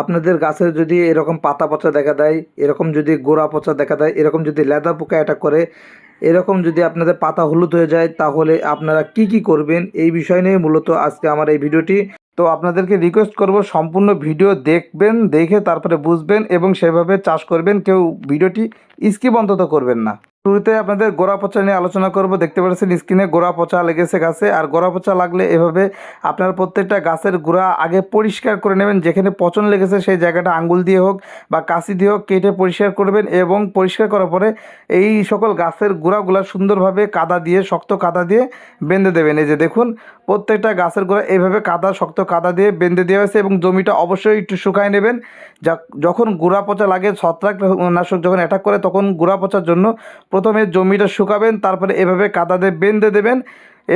আপনাদের গাছের যদি এরকম পাতা পচা দেখা দেয়, এরকম যদি গোড়া পচা দেখা দেয়, এরকম যদি লেদা পোকা অ্যাটাক করে, এরকম যদি আপনাদের পাতা হলুদ হয়ে যায়, তাহলে আপনারা কি কি করবেন? এই বিষয় নিয়ে মূলত আজকে আমার এই ভিডিওটি। তো আপনাদেরকে রিকোয়েস্ট করব, সম্পূর্ণ ভিডিও দেখবেন, দেখে তারপরে বুঝবেন এবং সেভাবে চাষ করবেন। কেউ ভিডিওটি স্কিপ অন্তত করবেন না। শুরুতে আপনাদের গোড়া পচা নিয়ে আলোচনা করব। দেখতে পাচ্ছেন স্ক্রিনে গোড়া পচা লেগেছে গাছে। আর গোড়া পচা লাগলে এভাবে আপনার প্রত্যেকটা গাছের গোড়া আগে পরিষ্কার করে নেবেন। যেখানে পচন লেগেছে সেই জায়গাটা আঙ্গুল দিয়ে হোক বা কাশি দিয়ে হোক কেটে পরিষ্কার করবেন এবং পরিষ্কার করার পরে এই সকল গাছের গোড়াগুলা সুন্দরভাবে কাদা দিয়ে, শক্ত কাদা দিয়ে বেঁধে দেবেন। এই যে দেখুন, প্রত্যেকটা গাছের গোড়া এইভাবে কাদা, শক্ত কাদা দিয়ে বেঁধে দেওয়া হয়েছে এবং জমিটা অবশ্যই একটু শুকায় নেবেন। যখন গোড়া পচা লাগে ছত্রাক নাশক যখন অ্যাটাক করে, তখন গোড়া পচার জন্য প্রথমে জমিটা শুকাবেন, তারপরে এভাবে কাদা দিয়ে বেঁধে দেবেন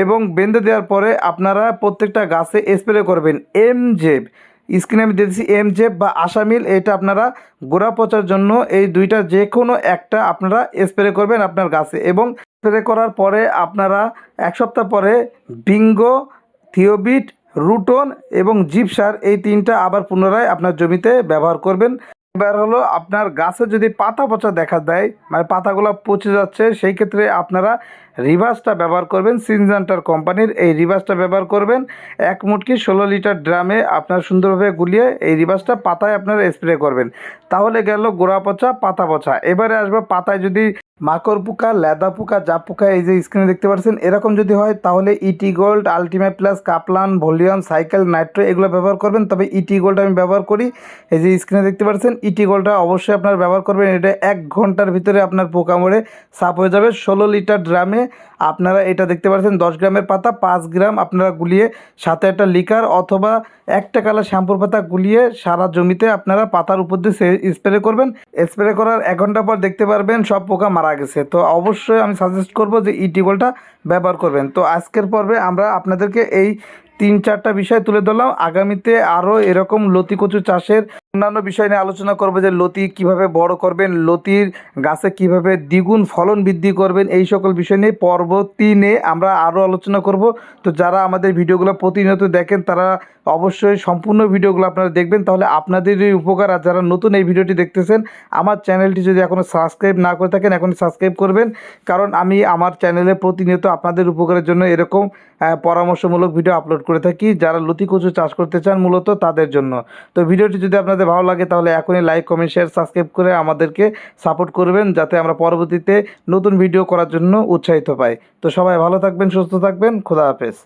এবং বেঁধে দেওয়ার পরে আপনারা প্রত্যেকটা গাছে স্প্রে করবেন। এম জেব স্ক্রিনে আমি দিয়েছি এম জেব বা আসামিল এটা আপনারা গোড়া পচার জন্য এই দুইটা যে কোনো একটা আপনারা স্প্রে করবেন আপনার গাছে এবং স্প্রে করার পরে আপনারা এক সপ্তাহ পরে বিঙ্গো থিওবিট রুটন এবং জিপসার এই তিনটা আবার পুনরায় আপনার জমিতে ব্যবহার করবেন। এবার হলো আপনার গাছে যদি পাতা পচা দেখা দেয় মানে পাতাগুলো পচে যাচ্ছে, সেই ক্ষেত্রে আপনারা রিভার্সটা ব্যবহার করবেন, সিনজান্টার কোম্পানির এই রিভার্সটা ব্যবহার করবেন। এক মুটকি ষোলো লিটার ড্রামে আপনার সুন্দরভাবে গুলিয়ে এই রিভার্সটা পাতায় আপনারা স্প্রে করবেন। তাহলে গেল গোড়া পচা, পাতা পচা। এবারে আসবে পাতায় যদি মাকড় পোকা, লেদা পোকা জাপ পোকা এই যে স্ক্রিনে দেখতে পাচ্ছেন এরকম যদি হয়, তাহলে ET gold ultimate plus, Kaplan volume cycle, nitro এগুলো ব্যবহার করবেন। তবে ইটি গোল্ড আমি ব্যবহার করি। এই যে স্ক্রিনে দেখতে পাচ্ছেন ইটি গোল্ডটা অবশ্যই আপনারা ব্যবহার করবেন। এটা এক ঘণ্টার ভিতরে আপনার পোকা মরে সাফ হয়ে যাবে। ষোলো লিটার ড্রামে আপনারা এটা দেখতে পাচ্ছেন দশ গ্রামের পাতা, পাঁচ গ্রাম আপনারা গুলিয়ে সাথে একটা লিকার অথবা একটা কালার শ্যাম্পুর পাতা গুলিয়ে সারা জমিতে আপনারা পাতার উপর দিয়ে স্প্রে করবেন। স্প্রে করার এক ঘণ্টা পর দেখতে পারবেন সব পোকা মারা গেছে তো অবশ্যই আমি সাজেস্ট করব যে ইটিগোলটা ব্যবহার করবেন। তো আজকের পর্বে আমরা আপনাদেরকে এই তিন চারটা বিষয় তুলে ধরলাম। আগামীতে আরও এরকম লতি কচু চাষের অন্যান্য বিষয় নিয়ে আলোচনা করব যে লতি কীভাবে বড় করবেন, লতির গাছে কীভাবে দ্বিগুণ ফলন বৃদ্ধি করবেন, এই সকল বিষয় নিয়ে পর্ব তিনে আমরা আরও আলোচনা করব। তো যারা আমাদের ভিডিওগুলো প্রতিনিয়ত দেখেন, তারা অবশ্যই সম্পূর্ণ ভিডিওগুলো আপনারা দেখবেন। তাহলে আপনাদেরই উপকার, আর যারা নতুন এই ভিডিওটি দেখতেছেন, আমার চ্যানেলটি যদি এখনও সাবস্ক্রাইব না করে থাকেন এখন সাবস্ক্রাইব করবেন। কারণ আমি আমার চ্যানেলে প্রতিনিয়ত আপনাদের উপকারের জন্য এরকম পরামর্শমূলক ভিডিও আপলোড করে থাকি। যারা লতি কচু চাষ করতে চান, মূলত তাদের জন্য। তো ভিডিওটি যদি আপনাদের ভালো লাগে তাহলে এখনই লাইক কমেন্ট শেয়ার সাবস্ক্রাইব করে আমাদেরকে সাপোর্ট করবেন যাতে আমরা পরবর্তীতে নতুন ভিডিও করার জন্য উৎসাহিত পাই। তো সবাই ভালো থাকবেন, সুস্থ থাকবেন, খোদা হাফেজ।